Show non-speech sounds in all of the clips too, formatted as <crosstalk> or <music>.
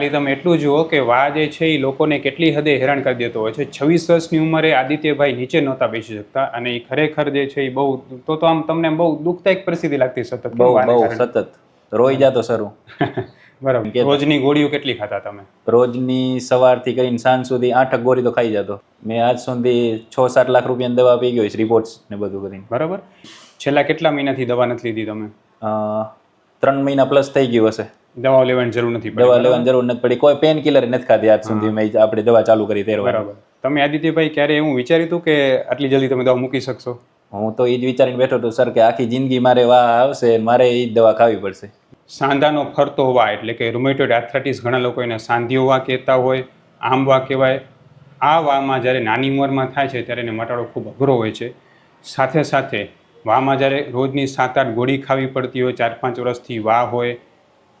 ખાલી તમે એટલું જુઓ કે વા જે છે એ લોકોને કેટલી હદે હેરાન કરી દેતો હોય છે. છવ્વીસ વર્ષની ઉંમરે આદિત્યભાઈ નીચે નહોતા બેસી શકતા અને એ ખરેખર જે છે એ બહુ તો તો આમ તમને બહુ દુઃખદાયક પરિસ્થિતિ લાગતી સતત બહુ બહુ સતત. રોઈ જાતો શરૂ. <laughs> બરાબર. રોજની ગોળીઓ કેટલી ખાતા તમે? રોજની સવારથી કરીને સાંજ સુધી આઠ ગોળી તો ખાઈ જતો. મેં આજ સુધી છ સાત લાખ રૂપિયાની દવા પી ગયો રિપોર્ટ્સ ને બધું કરીને. બરાબર. છેલ્લા કેટલા મહિનાથી દવા નથી લીધી તમે? ત્રણ મહિના પ્લસ થઈ ગયું હશે. દવાઓ લેવાની જરૂર નથી દવા લેવાની જરૂર નથી પડી કોઈ પેન કિલર નથી ખાધી આજ સુધી મેં આપણે દવા ચાલુ કરી ત્યારે બરાબર. તમે આદિત્યભાઈ ક્યારે એવું વિચાર્યું હતું કે આટલી જલ્દી તમે દવા મૂકી શકશો? હું તો એ જ વિચારીને બેઠો હતો સર કે આખી જિંદગી મારે વા આવશે મારે એ જ દવા ખાવી પડશે. સાંધાનો ફરતો વા એટલે કે રૂમેટોઇડ આર્થરાઇટિસ ઘણા લોકો એને સાંધિયો વા કહેતા હોય આમ વા કહેવાય. આ વામાં જ્યારે નાની ઉંમરમાં થાય છે ત્યારે એને મટાડો ખૂબ અઘરો હોય છે. સાથે સાથે વામાં જ્યારે રોજની સાત આઠ ગોળી ખાવી પડતી હોય ચાર પાંચ વર્ષથી વા હોય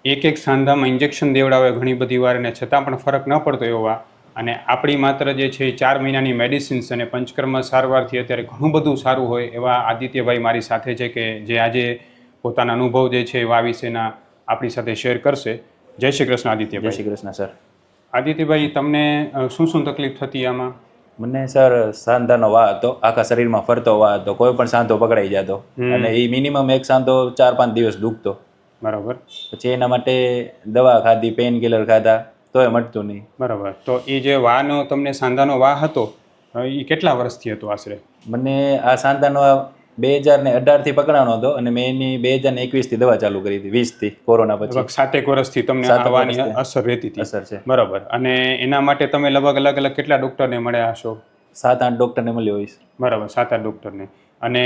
એક એક સાંધામાં ઇન્જેક્શન દેવડાવે ઘણી બધી વાર અને છતાં પણ ફરક ન પડતો એવા. અને આપણી માત્ર જે છે ચાર મહિનાની મેડિસિન્સ અને પંચકર્મ સારવારથી અત્યારે ઘણું બધું સારું હોય એવા આદિત્યભાઈ મારી સાથે છે કે જે આજે પોતાના અનુભવ જે છે એવા વિશેના આપણી સાથે શેર કરશે. જય શ્રી કૃષ્ણ જય આદિત્યભાઈ શ્રી કૃષ્ણ સર. આદિત્યભાઈ તમને શું શું તકલીફ થતી આમાં? મને સર સાંધાનો વા હતો આખા શરીરમાં ફરતો વા હતો કોઈ પણ સાંધો પકડાઈ જતો. અને એ મિનિમમ એક સાંધો ચાર પાંચ દિવસ દુખતો. બરાબર. પછી એના માટે દવા ખાધી પેઇન કિલર ખાધા તોય મટતું નહીં. બરાબર. તો એ જે વાનો તમને સાંધાનો વા હતો એ કેટલા વર્ષથી હતો આશરે? મને આ સાંધાનો બે હજાર ને અઢારથી પકડાણો હતો અને મેં એની બે હજાર ને એકવીસથી દવા ચાલુ કરી હતી વીસથી કોરોના પછી. સાતેક વર્ષથી તમને સાતેક આ વાની વર્ષથી. અસર રહેતી હતી. અસર છે. બરાબર. અને એના માટે તમે લગભગ અલગ અલગ કેટલા ડૉક્ટરને મળ્યા હશો? સાત આઠ ડૉક્ટરને મળ્યો હોઈશ. બરાબર સાત આઠ ડૉક્ટરને. અને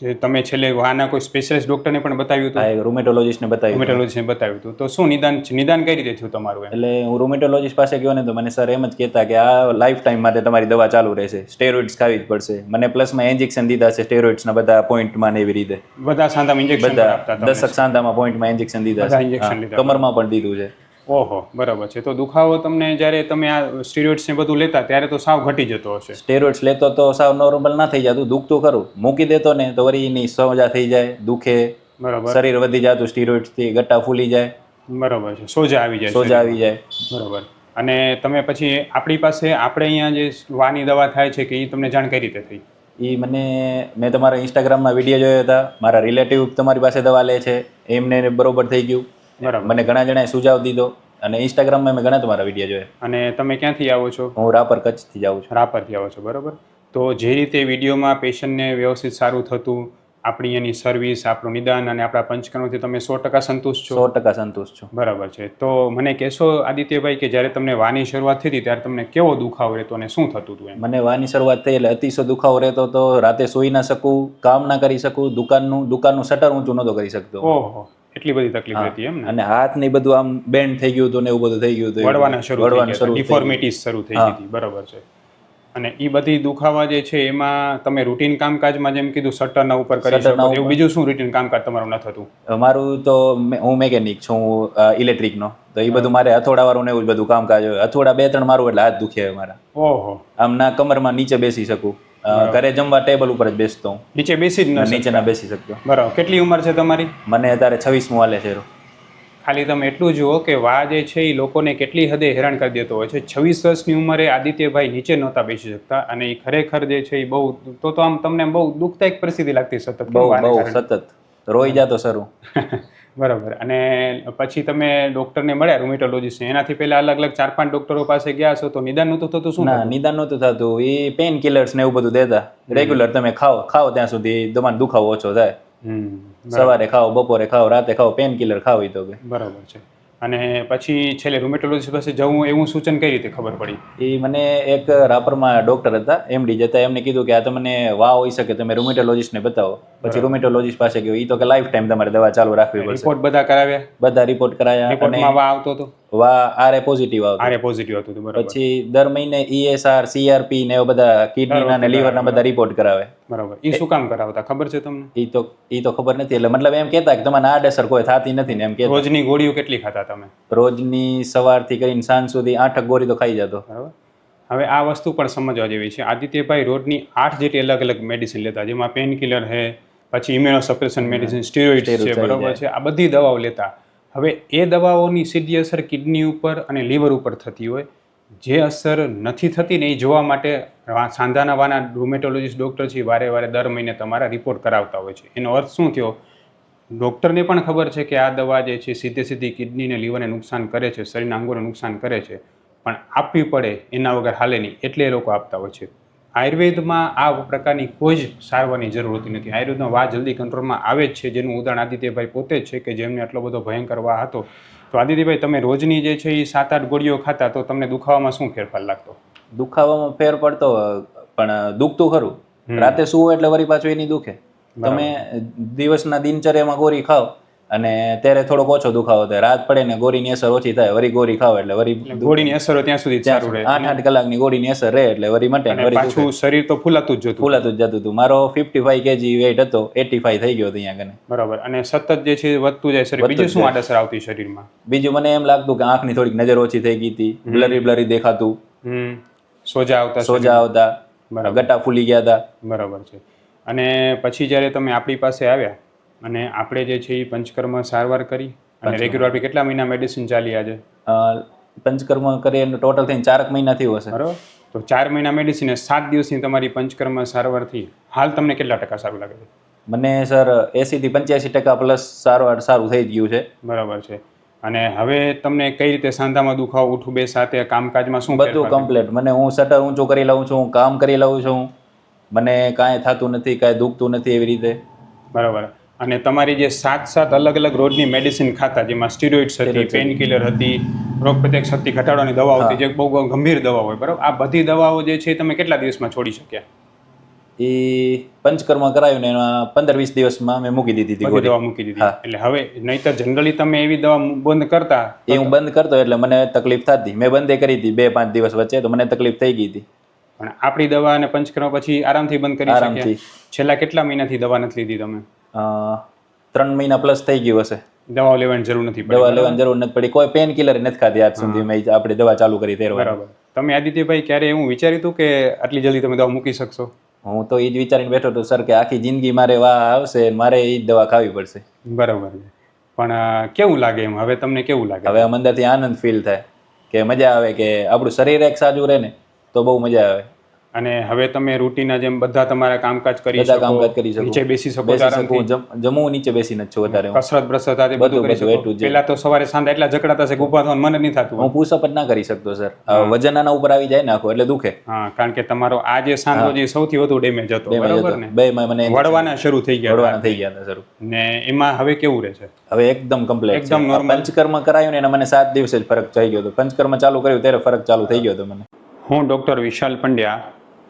જે તમે છેલ્લે આના કોઈ સ્પેશિયલિસ્ટ ડૉક્ટરને પણ બતાવ્યું હતું? રૂમેટોલોજીસ્ટને બતાવ્યું હતું. બતાવ્યું હતું. તો શું નિદાન નિદાન કઈ રીતે થયું તમારું એટલે હું રૂમેટોલોજીસ્ટ પાસે ગયો ને તો મને સર એમ જ કહેતા કે આ લાઈફ ટાઈમ માટે તમારી દવા ચાલુ રહેશે. સ્ટેરોઇડ્સ ખાવી જ પડશે. મને પ્લસમાં ઇન્જેક્શન દીધા છે સ્ટેરોઇડ્સના બધા પોઈન્ટમાં ને એવી રીતે. બધા સાંધામાં ઇન્જેક્શન બધા દસક સાંધામાં પોઈન્ટમાં ઇન્જેક્શન દીધા છે. કમરમાં પણ દીધું છે. ઓહો બરાબર છે. તો દુખાવો તમને જ્યારે તમે આ સ્ટીરોઇડ્સ ને બધું લેતા ત્યારે તો સાવ ઘટી જતો હશે. સ્ટેરોઇડ્સ લેતો તો સાવ નોર્મલ ના થઈ જતું દુખતું ખરું. મૂકી દેતો ને તો વળી એની સોજા થઈ જાય દુખે બરાબર. શરીર વધી જતું સ્ટીરોઇડ્સથી ગટ્ટા ફૂલી જાય. બરાબર છે. સોજા આવી જાય સોજા આવી જાય. બરાબર. અને તમે પછી આપણી પાસે આપણે અહીંયા જે વાની દવા થાય છે કે એ તમને જાણ કઈ રીતે થઈ? એ મને મેં તમારા ઇન્સ્ટાગ્રામમાં વીડિયો જોયા હતા. મારા રિલેટિવ તમારી પાસે દવા લે છે. એમને બરોબર થઈ ગયું. બરાબર. મને ઘણા જણાએ સુઝાવ દીધો અને ઇન્સ્ટાગ્રામમાં મેં ઘણા તમારા વીડિયો જોયા. અને તમે ક્યાંથી આવો છો? હું રાપર કચ્છથી જાઉં છું. રાપરથી આવો છો બરાબર. તો જે રીતે વિડીયોમાં પેશન્ટને વ્યવસ્થિત સારું થતું આપણી એની સર્વિસ આપણું નિદાન અને આપણા પંચકર્મથી તમે સો ટકા સંતુષ્ટ છો? સો ટકા સંતુષ્ટ છો. બરાબર છે. તો મને કહેશો આદિત્યભાઈ કે જ્યારે તમને વાની શરૂઆત થઈ હતી ત્યારે તમને કેવો દુખાવો રહેતો અને શું થતું હતું મને વાની શરૂઆત થઈ એટલે અતિશય દુખાવો રહેતો તો રાતે સૂઈ ના શકું કામ ના કરી શકું દુકાનનું દુકાનનું શટર ઊંચું નહોતો કરી શકતો. ઓહો. એટલી બધી તકલીફ રહેતી એમ અને હાથ ને બધું આમ બેન્ડ થઈ ગયું હતું ને એવું બધું થઈ ગયું હતું. વળવાના શરૂ વળવાનું શરૂ ડિફોર્મિટીઝ શરૂ થઈ ગઈ હતી. બરાબર છે. અને એ બધી દુખાવા જે છે એમાં તમે રૂટીન કામકાજમાં જેમ કીધું શટરના ઉપર કરી શકો. એવું બીજું શું રૂટીન કામકાજ તમારું ન થતું? મારું તો હું મેકેનિક છું. ઇલેક્ટ્રિકનો તો એ બધું મારે હથોડાવાળું ને એવું બધું કામકાજ હોય. અથોડા બે ત્રણ મારું એટલે હાથ દુખે મારા ઓહો. આમ ના કમરમાં નીચે બેસી શકું. ઘરે જમવા ટેબલ ઉપર જ બેસતો હું. નીચે બેસી જ ન નીચે ના બેસી શકતો બરાબર. કેટલી ઉંમર છે તમારી? મને અત્યારે છવ્વીસમું હાલે છે. ખાલી તમે એટલું જુઓ કે વા જે છે એ લોકોને કેટલી હદે હેરાન કરી દેતો હોય છે. છવ્વીસ વર્ષની ઉંમરે આદિત્યભાઈ નીચે નહોતા બેસી શકતા અને એ ખરેખર જે છે એ બહુ તો તો આમ તમને બહુ દુઃખદાયક પરિસ્થિતિ લાગતી સતત બહુ. સતત. રોઈ જાતો શરૂ. <laughs> બરાબર. અને પછી તમે ડોક્ટરને મળ્યા રૂમેટોલોજીસ્ટ એનાથી પહેલા અલગ અલગ ચાર પાંચ ડોક્ટરો પાસે ગયા છો તો નિદાન નહોતું થતું શું ના નિદાન નહોતું થતું. એ પેન કિલર્સ ને એવું બધું દેતા. રેગ્યુલર તમે ખાઓ ખાઓ ત્યાં સુધી. તમારો દુખાવો ઓછો થાય. સવારે ખાઓ બપોરે ખાઓ રાતે ખાઓ પેન કિલર ખાઓ તો બરાબર છે. અને પછી છેલ્લે રૂમેટોલોજીસ્ટ પાસે જવું એવું સૂચન કઈ રીતે ખબર પડી? એ મને એક રાપરમાં ડોક્ટર હતા એમડી જતા એમને કીધું કે આ તમને વાવ હોઈ શકે તમે રૂમેટોલોજીસ્ટને બતાવો. પછી રૂમેટોલોજીસ્ટ પાસે ગયો. એ તો કે લાઈફ ટાઈમ તમારે દવા ચાલુ રાખવી પડશે. રિપોર્ટ બધા કરાવ્યા? બધા રિપોર્ટ કરાયા રિપોર્ટમાં વા આવતો હતો? વા આરે પોઝિટિવ આવતું. આરે પોઝિટિવ હતું બરાબર. પછી દર મહિને E ઈએસઆર સીઆરપી ને એવા બધા કિડનીના ને લીવરના બધા રિપોર્ટ કરાવે. બરાબર. એ શું કામ કરાવતા? ખબર છે તમને? એ તો એ તો ખબર નથી. એટલે મતલબ એમ કહેતા કે તમારે આડઅસર કોઈ થતી નથી ને એમ કે રોજની ગોળીઓ કેટલી ખાતા તમે? રોજની સવારથી કરીને સાંજ સુધી આઠક ગોળી તો ખાઈ જતો. બરાબર. હવે આ વસ્તુ પણ સમજવા જેવી છે. આદિત્યભાઈ રોજની આઠ જેટલી અલગ અલગ મેડિસિન લેતા જેમાં પેનકિલર છે પછી ઇમ્યુનો સપ્રેશન મેડિસિન સ્ટીરોઇડ છે બરાબર છે. આ બધી દવાઓ લેતા. હવે એ દવાઓની સીધી અસર કિડની ઉપર અને લીવર ઉપર થતી હોય. જે અસર નથી થતી ને એ જોવા માટે સાંધાના વાના રૂમેટોલોજીસ્ટ ડૉક્ટર છે વારે વારે દર મહિને તમારા રિપોર્ટ કરાવતા હોય છે. એનો અર્થ શું થયો? ડૉક્ટરને પણ ખબર છે કે આ દવા જે છે સીધે સીધી કિડનીને લીવરને નુકસાન કરે છે શરીરના અંગોને નુકસાન કરે છે. પણ આપવી પડે એના વગર હાલે નહીં. એટલે એ લોકો આપતા હોય છે. આયુર્વેદમાં આ પ્રકારની કોઈ જ સારવારની જરૂર હોતી નથી. આયુર્વેદમાં વા જલ્દી કંટ્રોલમાં આવે જ છે. જેનું ઉદાહરણ આદિત્યભાઈ પોતે જ છે કે જેમને આટલો બધો ભયંકર વા હતો. તો આદિત્યભાઈ તમે રોજની જે છે એ સાત આઠ ગોળીઓ ખાતા તો તમને દુખાવામાં શું ફેરફાર લાગતો? દુખાવામાં ફેર પડતો પણ દુખતું ખરું. રાતે સુવો એટલે વળી પાછું એની દુખે. તમે દિવસના દિનચર્યામાં ગોળી ખાઓ અને ત્યારે થોડોક ઓછો દુખાવો થાય. રાત પડે ને ગોળીની અસર ઓછી થાય વરી ગોળી ખાવ એટલે એટલે ગોળીની અસરો ત્યાં સુધી ચાલુ રહે. આઠ આઠ કલાકની ગોળીની અસર રહે એટલે વરી મટે. પાછું શરીર તો ફૂલાતું જ જતું. ફૂલાતું જ જતું હતું. મારો ફિફ્ટી ફાઈવ કેજી વેઇટ હતો એટી ફાઈવ થઈ ગયો અહીંયા કને. બરાબર. અને સતત જે છે વધતું જાય શરીર. બીજું શું આડઅસર આવતી શરીરમાં? બીજું મને એમ લાગતું કે આંખની થોડીક નજર ઓછી થઈ ગઈ હતી. બ્લરી બ્લરી દેખાતું. સોજા આવતા સોજા આવતા. ગટા ફૂલી ગયા હતા. બરાબર છે. અને પછી જ્યારે તમે આપણી પાસે આવ્યા અને આપણે જે છે એ પંચકર્મ સારવાર કરી અને રેગ્યુલર આપણે કેટલા મહિના મેડિસિન ચાલી આજે? પંચકર્મ કરીએ ટોટલ થઈને ચારક મહિનાથી હશે. બરાબર. તો ચાર મહિના મેડિસિન સાત દિવસની તમારી પંચકર્મ સારવારથી હાલ તમને કેટલા ટકા સારું લાગે છે? મને સર એસી થી પંચ્યાસી ટકા પ્લસ સારવાર સારું થઈ ગયું છે. બરાબર છે. અને હવે તમને કઈ રીતે સાંધામાં દુખાવો ઉઠું બે સાથે કામકાજમાં શું બધું કમ્પ્લીટ મને હું શટર ઊંચું કરી લઉં છું કામ કરી લઉં છું. મને કાંઈ થતું નથી કાંઈ દુખતું નથી એવી રીતે. બરાબર. અને તમારી જે સાત સાત અલગ અલગ રોજની મેડિસિન ખાતા જેમાં સ્ટીરોઇડ્સ હતી પેન કિલર હતી રોગ પ્રત્યેક શક્તિ ઘટાડવાની દવાઓ હતી જે બહુ ગંભીર દવા હોય બરાબર? આ બધી દવાઓ જે છે તમે કેટલા દિવસમાં છોડી શક્યા? એ પંચકર્મ કરાયું ને એમાં પંદર વીસ દિવસમાં મેં મૂકી દીધી હતી દવા મૂકી દીધી. એટલે હવે નહીતર જનરલી તમે એવી દવા બંધ કરતા? એ હું બંધ કરતો એટલે મને તકલીફ થતી. મેં બંધ કરી હતી બે પાંચ દિવસ વચ્ચે તો મને તકલીફ થઈ ગઈ હતી. પણ આપણી દવા અને પંચકર્મ પછી આરામથી બંધ કરી આરામથી. છેલ્લા કેટલા મહિનાથી દવા નથી લીધી તમે? ત્રણ મહિના પ્લસ થઈ ગયું હશે. દવા લેવાની જરૂર નથી દવા લેવાની જરૂર નથી પડી. કોઈ પેન કિલર નથી ખાધી આજ સુધી મેં આપણે દવા ચાલુ કરી તેર બરાબર. તમે આદિત્યભાઈ ક્યારે એવું વિચાર્યું હતું કે આટલી જલ્દી તમે દવા મૂકી શકશો? હું તો એ જ વિચારીને બેઠો હતો સર કે આખી જિંદગી મારે વા આવશે મારે એ જ દવા ખાવી પડશે. બરાબર પણ કેવું લાગે એમ? હવે તમને કેવું લાગે? હવે અંદરથી આનંદ ફીલ થાય. કે મજા આવે કે આપણું શરીર એક સાજું રહે ને તો બહુ મજા આવે. અને હવે તમે રૂટીનના જેમ બધા તમારા કામકાજ કરી શકો કામકાજ કરી શકો. નીચે બેસી શકો. જમવું નીચે બેસીને જ છું વધારે કસરત બ્રસરત આદિ બધું, કરી શકો. પેલા તો સવારે સાંજે એટલા જકડાતા છે ઊભા થવાનું મન નહીં થતું હું પુશઅપ જ ના કરી શકતો સર વજન આના ઉપર આવી જાય ને આખો એટલે દુખે. હા કારણ કે તમારો આ જે સાંધો જે સૌથી વધુ ડેમેજ હતો બરાબર ને? બે મને વળવાના શરૂ થઈ ગયા વળવાના થઈ ગયા હતા સર ને એમાં હવે કેવું રહે છે? હવે એકદમ કમ્પ્લીટ એકદમ નોર્મલ પંચકર્મ કરાયું ને એના મને સાત દિવસે જ ફરક થઈ ગયો હતો. પંચકર્મ ચાલુ કર્યું ત્યારે ફરક ચાલુ થઈ ગયો હતો મને. હું ડૉક્ટર વિશાલ પંડ્યા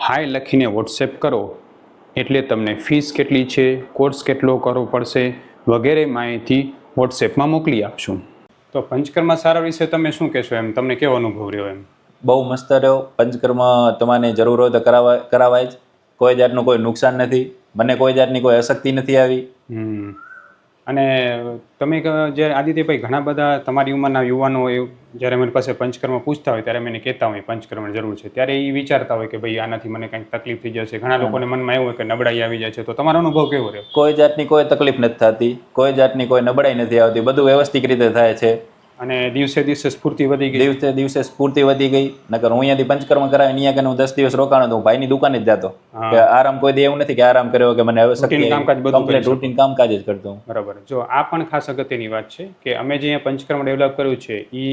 હાય લખીને વોટ્સએપ કરો. એટલે તમને ફીસ કેટલી છે કોર્સ કેટલો કરવો પડશે વગેરે માહિતી વોટ્સએપમાં મોકલી આપશું. તો પંચકર્મા સારા વિશે તમે શું કહેશો એમ? તમને કેવો અનુભવ રહ્યો એમ? બહુ મસ્ત રહ્યો. પંચકર્મ તમારે જરૂર હોય તો કરાવાય કરાવાય જ. કોઈ જાતનું કોઈ નુકસાન નથી. મને કોઈ જાતની કોઈ અશક્તિ નથી આવી. અને તમે જ્યારે આદિત્યભાઈ ઘણા બધા તમારી ઉંમરના યુવાનો એ જ્યારે મારી પાસે પંચકર્મ પૂછતા હોય ત્યારે મને કહેતા હોય પંચકર્મની જરૂર છે. ત્યારે એ વિચારતા હોય કે ભાઈ આનાથી મને કંઈક તકલીફ થઈ જશે. ઘણા લોકોને મનમાં એવું હોય કે નબળાઈ આવી જાય છે. તો તમારો અનુભવ કેવો રહ્યો? કોઈ જાતની કોઈ તકલીફ નથી થતી. કોઈ જાતની કોઈ નબળાઈ નથી આવતી. બધું વ્યવસ્થિત રીતે થાય છે. અને દિવસે દિવસે સ્ફૂર્તિ વધી ગઈ. દિવસે દિવસે સ્ફૂર્તિ વધી ગઈ. નકર હું અહીંયાથી પંચકર્મ કરાવી અહીંયા કને હું દસ દિવસ રોકાણો તો હું ભાઈની દુકાને જ જતો. કે આરામ કોઈ દે એવું નથી કે આરામ કર્યો કે મને હવે Routine કામકાજ બધું કમ્પ્લીટ રૂટીન કામકાજ જ કરતો હું. બરાબર. જો આ પણ ખાસ અગત્યની વાત છે કે અમે જે અહીંયા પંચકર્મ ડેવલપ કર્યું છે એ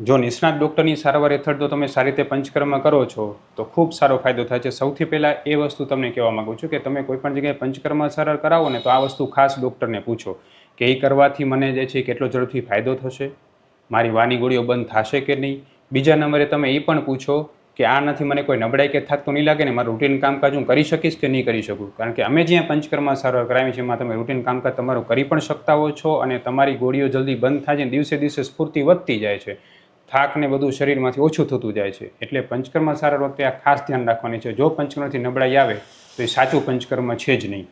જો નિષ્ણાત ડૉક્ટરની સારવાર હેઠળ તો તમે સારી રીતે પંચકર્મ કરો છો તો ખૂબ સારો ફાયદો થાય છે. સૌથી પહેલાં એ વસ્તુ તમને કહેવા માગું છું કે તમે કોઈ પણ જગ્યાએ પંચકર્મ સારવાર કરાવો ને તો આ વસ્તુ ખાસ ડૉક્ટરને પૂછો. કે એ કરવાથી મને જે છે કેટલો ઝડપથી ફાયદો થશે? મારી વાની ગોળીઓ બંધ થશે કે નહીં? બીજા નંબરે તમે એ પણ પૂછો કે આ નથી મને કોઈ નબળાઈ કે થાક તો નહીં લાગે ને? મારું રૂટીન કામકાજ હું કરી શકીશ કે નહીં કરી શકું? કારણ કે અમે જ્યાં પંચકર્મા સારવાર કરાવી છે, એમાં તમે રૂટીન કામકાજ તમારું કરી પણ શકતા હો છો અને તમારી ગોળીઓ જલ્દી બંધ થાય છે દિવસે દિવસે સ્ફૂર્તિ વધતી જાય છે. થાક ને બધું શરીરમાંથી ઓછું થતું જાય છે. એટલે પંચકર્મા સારવાર વખતે આ ખાસ ધ્યાન રાખવાની છે. જો પંચકર્મથી નબળાઈ આવે તો એ સાચું પંચકર્મ છે જ નહીં.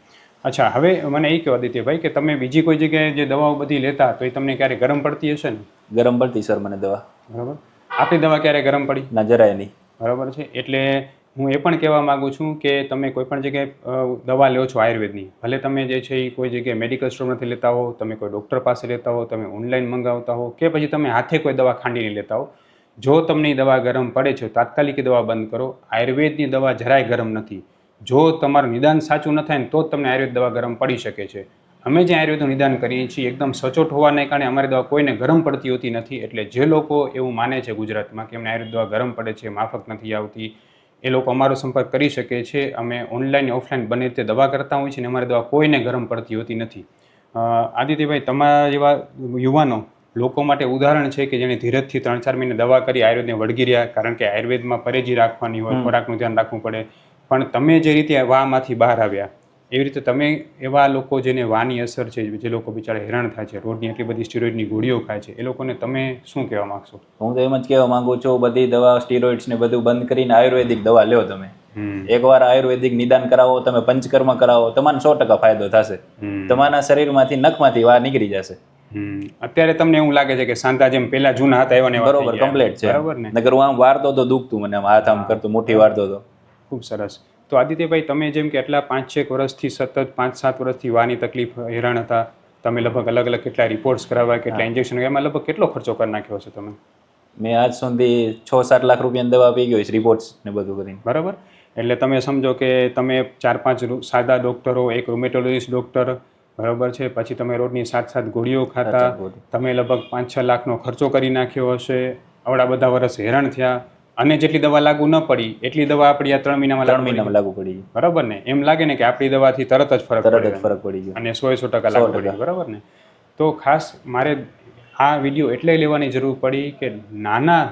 અચ્છા હવે મને એ કહેવા દિત્યભાઈ કે તમે બીજી કોઈ જગ્યાએ જે દવાઓ બધી લેતા તો એ તમને ક્યારે ગરમ પડતી હશે ને? ગરમ પડતી સર મને દવા. બરાબર. આપણી દવા ક્યારે ગરમ પડી? ના જરાય નહીં. બરાબર છે. એટલે હું એ પણ કહેવા માગું છું કે તમે કોઈ પણ જગ્યાએ દવા લો છો આયુર્વેદની. ભલે તમે જે છે એ કોઈ જગ્યાએ મેડિકલ સ્ટોરમાંથી લેતા હો તમે કોઈ ડૉક્ટર પાસે લેતા હો તમે ઓનલાઈન મંગાવતા હો કે પછી તમે હાથે કોઈ દવા ખાંડીને લેતા હો જો તમને દવા ગરમ પડે છે તાત્કાલિક દવા બંધ કરો. આયુર્વેદની દવા જરાય ગરમ નથી. જો તમારું નિદાન સાચું ન થાય ને તો જ તમને આયુર્વેદ દવા ગરમ પડી શકે છે. અમે જે આયુર્વેદનું નિદાન કરીએ છીએ એકદમ સચોટ હોવાને કારણે અમારી દવા કોઈને ગરમ પડતી હોતી નથી. એટલે જે લોકો એવું માને છે ગુજરાતમાં કે અમને આયુર્વેદ દવા ગરમ પડે છે માફક નથી આવતી એ લોકો અમારો સંપર્ક કરી શકે છે. અમે ઓનલાઈન ઓફલાઈન બંને રીતે દવા કરતા હોઈએ છીએ અને અમારી દવા કોઈને ગરમ પડતી હોતી નથી. આદિત્યભાઈ તમારા જેવા યુવાનો લોકો માટે ઉદાહરણ છે કે જેણે ધીરજથી ત્રણ ચાર મહિને દવા કરી આયુર્વેદને વળગી રહ્યા કારણ કે આયુર્વેદમાં પરેજી રાખવાની હોય ખોરાકનું ધ્યાન રાખવું પડે. પણ તમે જે રીતે વામાંથી બહાર આવ્યા એવી રીતે તમે એવા લોકો જેને વાની અસર છે જે લોકો બિચારા હેરાન થાય છે રોડની એટલી બધી સ્ટીરોઇડની ગોળીઓ ખાય છે એ લોકોને તમે શું કહેવા માગશો? હું તો એમ જ કહેવા માંગુ છું બધી દવા સ્ટીરોઇડ્સ ને બધું બંધ કરીને આયુર્વેદિક દવા લ્યો તમે. એકવાર આયુર્વેદિક નિદાન કરાવો તમે પંચકર્મ કરાવો તમને સો ટકા ફાયદો થશે. તમારા શરીરમાંથી નખમાંથી વાર નીકળી જશે. અત્યારે તમને એવું લાગે છે કે સાંતા જેમ પેલા જૂના હતા એવા બરોબર કમ્પ્લેટ કમ્પ્લીટ છે. બરાબર ને? નગર હું આમ વારતો તો દુખતું મને આમ હાથ આમ કરતો મોટી વારતો તો. ખૂબ સરસ. તો આદિત્યભાઈ તમે જેમ કે એટલા પાંચ છેક વર્ષથી સતત પાંચ સાત વર્ષથી વાની તકલીફ હેરાન હતા તમે લગભગ અલગ અલગ કેટલા રિપોર્ટ્સ કરાવ્યા કેટલા ઇન્જેક્શન એમાં લગભગ કેટલો ખર્ચો કરી નાખ્યો છે તમે? મેં આજ સુધી છ સાત લાખ રૂપિયાની દવા પી ગયો છે રિપોર્ટ્સ ને બધું કરીને. બરાબર. એટલે તમે સમજો કે તમે ચાર પાંચ સાદા ડૉક્ટરો એક રૂમેટોલોજીસ્ટ ડૉક્ટર બરાબર છે. પછી તમે રોડની સાત સાત ગોળીઓ ખાતા તમે લગભગ પાંચ છ લાખનો ખર્ચો કરી નાખ્યો હશે. આવડા બધા વર્ષ હેરાન થયા. અને જેટલી દવા લાગુ ન પડી એટલી દવા આપણી આ ત્રણ મહિનામાં ત્રણ મહિનામાં લાગુ પડી. બરાબર ને? એમ લાગે ને કે આપણી દવાથી તરત જ ફરક તરત જ ફરક પડી ગયો. અને સો સો ટકા લાગુ પડી બરાબર ને? તો ખાસ મારે આ વીડિયો એટલે લેવાની જરૂર પડી કે નાના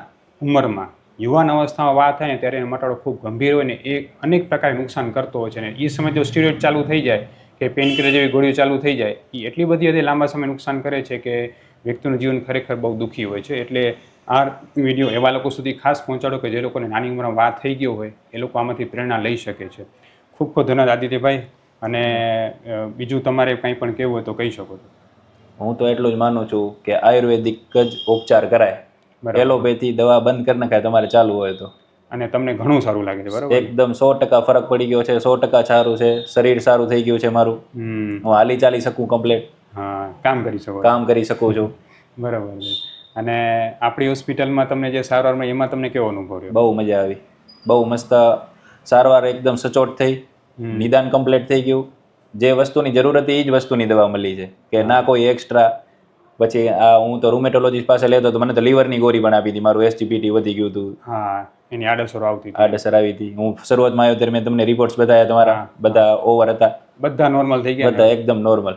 ઉંમરમાં યુવાન અવસ્થામાં વાત થાય ને ત્યારે એનો મટાડો ખૂબ ગંભીર હોય ને એ અનેક પ્રકારે નુકસાન કરતો હોય છે ને એ સમય જો સ્ટીરોઇડ ચાલુ થઈ જાય કે પેનકિલર જેવી ગોળીઓ ચાલુ થઈ જાય એ એટલી બધી હદે લાંબા સમય નુકસાન કરે છે કે વ્યક્તિનું જીવન ખરેખર બહુ દુઃખી હોય છે. એટલે આ વીડિયો એવા લોકો સુધી ખાસ પહોંચાડો કે જે લોકોને નાની ઉંમરમાં વાત થઈ ગયો હોય એ લોકો આમાંથી પ્રેરણા લઈ શકે છે. ખૂબ ખૂબ ધન્યવાદ આદિત્યભાઈ અને બીજું તમારે કંઈ પણ કહેવું હોય તો કહી શકો છો. હું તો એટલું જ માનું છું કે આયુર્વેદિક જ ઉપચાર કરાય. એલોપેથી દવા બંધ કરી નખાય તમારે ચાલુ હોય તો. અને તમને ઘણું સારું લાગે છે બરાબર? એકદમ સો ટકા ફરક પડી ગયો છે સો ટકા સારું છે શરીર સારું થઈ ગયું છે મારું. હું હાલી ચાલી શકું કમ્પ્લેટ. હા કામ કરી શકું. કામ કરી શકું છું. બરાબર છે. અને આપણી હોસ્પિટલમાં તમને જે સારવાર મળી એમાં તમને કેવો અનુભવ રહ્યો? બહુ મજા આવી. બહુ મસ્ત સારવાર એકદમ સચોટ થઈ. નિદાન કમ્પ્લીટ થઈ ગયું. જે વસ્તુની જરૂર હતી એ જ વસ્તુની દવા મળી છે. કે ના કોઈ એક્સ્ટ્રા પછી આ હું તો રૂમેટોલોજીસ્ટ પાસે લેતો તો મને તો લીવરની ગોળી પણ આપી હતી. મારું એસજીપીટી વધી ગયું હતું. હા એની આડસર આવતી આડસર આડઅસર આવી હતી. હું શરૂઆતમાં આવ્યો ત્યારે મેં તમને રિપોર્ટ્સ બતાવ્યા તમારા બધા ઓવર હતા. બધા નોર્મલ થઈ ગયા? બધા એકદમ નોર્મલ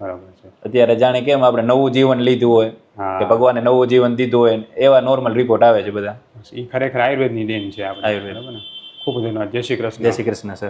બરાબર છે. અત્યારે જાણે કેમ આપણે નવું જીવન લીધું હોય કે ભગવાને નવું જીવન દીધું હોય એવા નોર્મલ રિપોર્ટ આવે છે બધા. એ ખરેખર આયુર્વેદની દેન છે આપણે આયુર્વેદ. બરાબર ખૂબ ધન્યવાદ. જય શ્રી કૃષ્ણ. જય શ્રી કૃષ્ણ સર